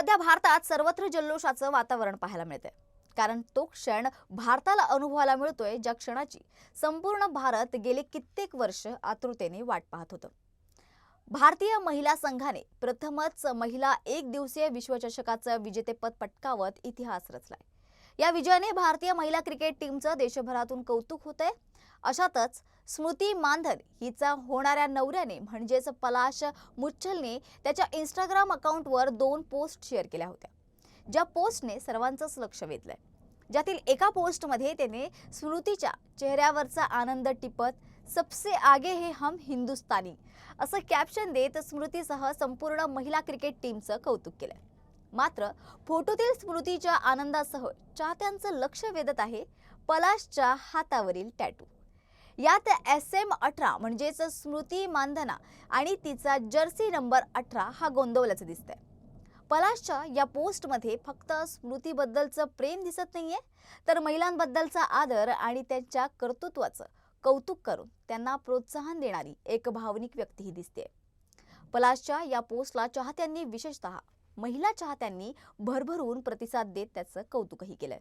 सध्या भारतात सर्वत्र जल्लोषाचं वातावरण पाहायला मिळतंय. कारण तो क्षण भारताला अनुभवायला मिळतोय ज्या क्षणाची संपूर्ण भारत गेले कित्येक वर्ष आतुरतेने वाट पाहत होतं. भारतीय महिला संघाने प्रथमच महिला एक दिवसीय विश्वचषकाचं विजेतेपद पटकावत इतिहास रचलाय. या विजयाने भारतीय महिला क्रिकेट टीमचं देशभरातून कौतुक होतंय. अशातच स्मृती मानधन हिचा होणाऱ्या नवऱ्याने म्हणजेच पलाश मुच्छलने त्याच्या इंस्टाग्राम अकाउंटवर दोन पोस्ट शेअर केल्या होत्या. ज्या पोस्टने सर्वांचंच लक्ष वेधलंय. ज्यातील एका पोस्टमध्ये त्याने स्मृतीच्या चेहऱ्यावरचा आनंद टिपत सबसे आगे हे हम हिंदुस्तानी असं कॅप्शन देत स्मृतीसह संपूर्ण महिला क्रिकेट टीमचं कौतुक केलंय. मात्र फोटोतील स्मृतीच्या आनंदासह चाहत्यांचं लक्ष वेधत आहे पलाशच्या हातावरील टॅटू यात एस एम अठरा म्हणजेच स्मृती मानधना आणि तिचा जर्सी नंबर अठरा हा गोंदवल्याचं दिसतंय. पलाशच्या या पोस्टमध्ये फक्त स्मृतीबद्दलचं प्रेम दिसत नाहीये तर महिलांबद्दलचा आदर आणि त्यांच्या कर्तृत्वाचं कौतुक करून त्यांना प्रोत्साहन देणारी एक भावनिक व्यक्तीही दिसते पलाशच्या या पोस्टला चाहत्यांनी विशेषतः महिला चाहत्यांनी भरभरून प्रतिसाद देत त्याचं कौतुकही केलंय.